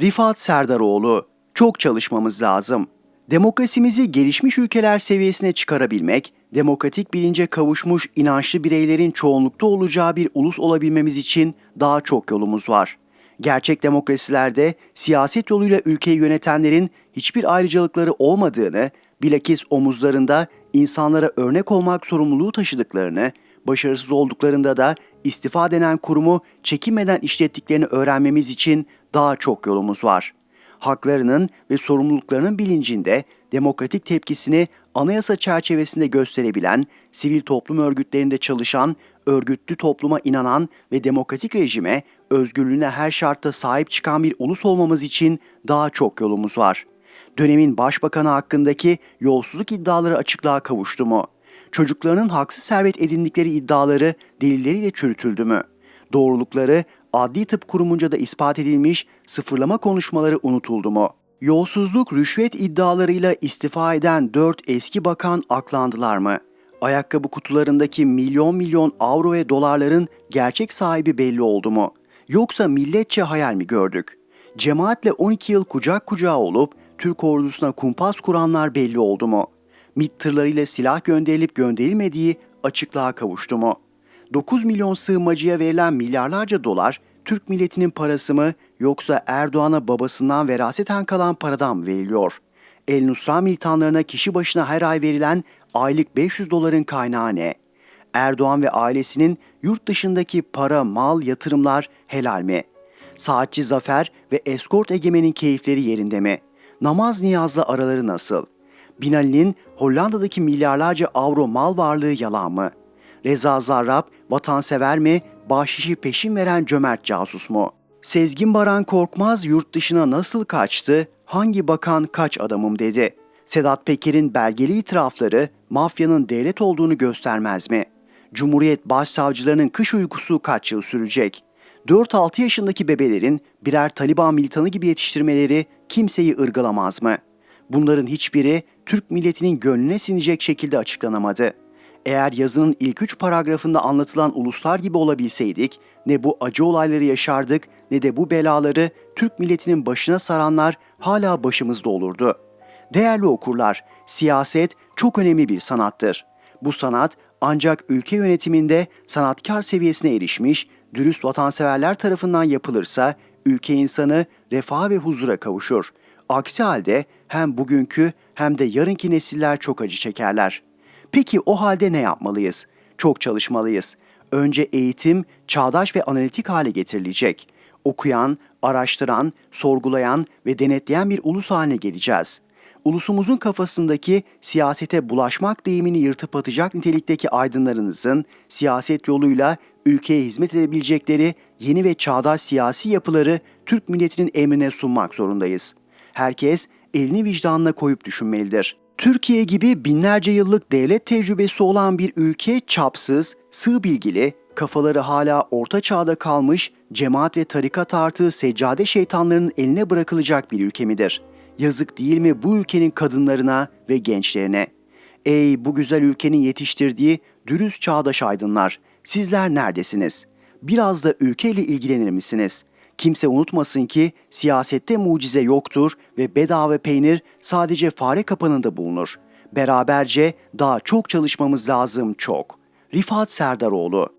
Rifat Serdaroğlu, çok çalışmamız lazım. Demokrasimizi gelişmiş ülkeler seviyesine çıkarabilmek, demokratik bilince kavuşmuş inançlı bireylerin çoğunlukta olacağı bir ulus olabilmemiz için daha çok yolumuz var. Gerçek demokrasilerde siyaset yoluyla ülkeyi yönetenlerin hiçbir ayrıcalıkları olmadığını, bilakis omuzlarında insanlara örnek olmak sorumluluğu taşıdıklarını, başarısız olduklarında da istifa denen kurumu çekinmeden işlettiklerini öğrenmemiz için daha çok yolumuz var. Haklarının ve sorumluluklarının bilincinde demokratik tepkisini anayasa çerçevesinde gösterebilen, sivil toplum örgütlerinde çalışan, örgütlü topluma inanan ve demokratik rejime, özgürlüğüne her şartta sahip çıkan bir ulus olmamız için daha çok yolumuz var. Dönemin başbakanı hakkındaki yolsuzluk iddiaları açıklığa kavuştu mu? Çocuklarının haksız servet edindikleri iddiaları delilleriyle çürütüldü mü? Doğrulukları adli tıp kurumunca da ispat edilmiş sıfırlama konuşmaları unutuldu mu? Yolsuzluk, rüşvet iddialarıyla istifa eden 4 eski bakan aklandılar mı? Ayakkabı kutularındaki milyon milyon avro ve dolarların gerçek sahibi belli oldu mu? Yoksa milletçe hayal mi gördük? Cemaatle 12 yıl kucak kucağa olup Türk ordusuna kumpas kuranlar belli oldu mu? MİT tırlarıyla silah gönderilip gönderilmediği açıklığa kavuştu mu? 9 milyon sığınmacıya verilen milyarlarca dolar Türk milletinin parası mı yoksa Erdoğan'a babasından veraseten kalan paradan mı veriliyor? El Nusra militanlarına kişi başına her ay verilen aylık 500 doların kaynağı ne? Erdoğan ve ailesinin yurt dışındaki para, mal, yatırımlar helal mi? Saatçi Zafer ve eskort egemenin keyifleri yerinde mi? Namaz niyazla araları nasıl? Binali'nin Hollanda'daki milyarlarca avro mal varlığı yalan mı? Reza Zarrab vatansever mi, bahşişi peşin veren cömert casus mu? Sezgin Baran Korkmaz yurt dışına nasıl kaçtı, hangi bakan kaç adamım dedi. Sedat Peker'in belgeli itirafları mafyanın devlet olduğunu göstermez mi? Cumhuriyet başsavcılarının kış uykusu kaç yıl sürecek? 4-6 yaşındaki bebelerin birer Taliban militanı gibi yetiştirmeleri kimseyi ırgalamaz mı? Bunların hiçbiri Türk milletinin gönlüne sinecek şekilde açıklanamadı. Eğer yazının ilk üç paragrafında anlatılan uluslar gibi olabilseydik, ne bu acı olayları yaşardık ne de bu belaları Türk milletinin başına saranlar hala başımızda olurdu. Değerli okurlar, siyaset çok önemli bir sanattır. Bu sanat ancak ülke yönetiminde sanatkar seviyesine erişmiş, dürüst vatanseverler tarafından yapılırsa ülke insanı refah ve huzura kavuşur. Aksi halde hem bugünkü hem de yarınki nesiller çok acı çekerler. Peki o halde ne yapmalıyız? Çok çalışmalıyız. Önce eğitim çağdaş ve analitik hale getirilecek. Okuyan, araştıran, sorgulayan ve denetleyen bir ulus haline geleceğiz. Ulusumuzun kafasındaki siyasete bulaşmak deyimini yırtıp atacak nitelikteki aydınlarınızın siyaset yoluyla ülkeye hizmet edebilecekleri yeni ve çağdaş siyasi yapıları Türk milletinin emrine sunmak zorundayız. Herkes elini vicdanına koyup düşünmelidir. Türkiye gibi binlerce yıllık devlet tecrübesi olan bir ülke çapsız, sığ bilgili, kafaları hala orta çağda kalmış cemaat ve tarikat artı seccade şeytanlarının eline bırakılacak bir ülke midir? Yazık değil mi bu ülkenin kadınlarına ve gençlerine? Ey bu güzel ülkenin yetiştirdiği dürüst çağdaş aydınlar, sizler neredesiniz? Biraz da ülkeyle ilgilenir misiniz? Kimse unutmasın ki siyasette mucize yoktur ve bedava peynir sadece fare kapanında bulunur. Beraberce daha çok çalışmamız lazım çok. Rifat Serdaroğlu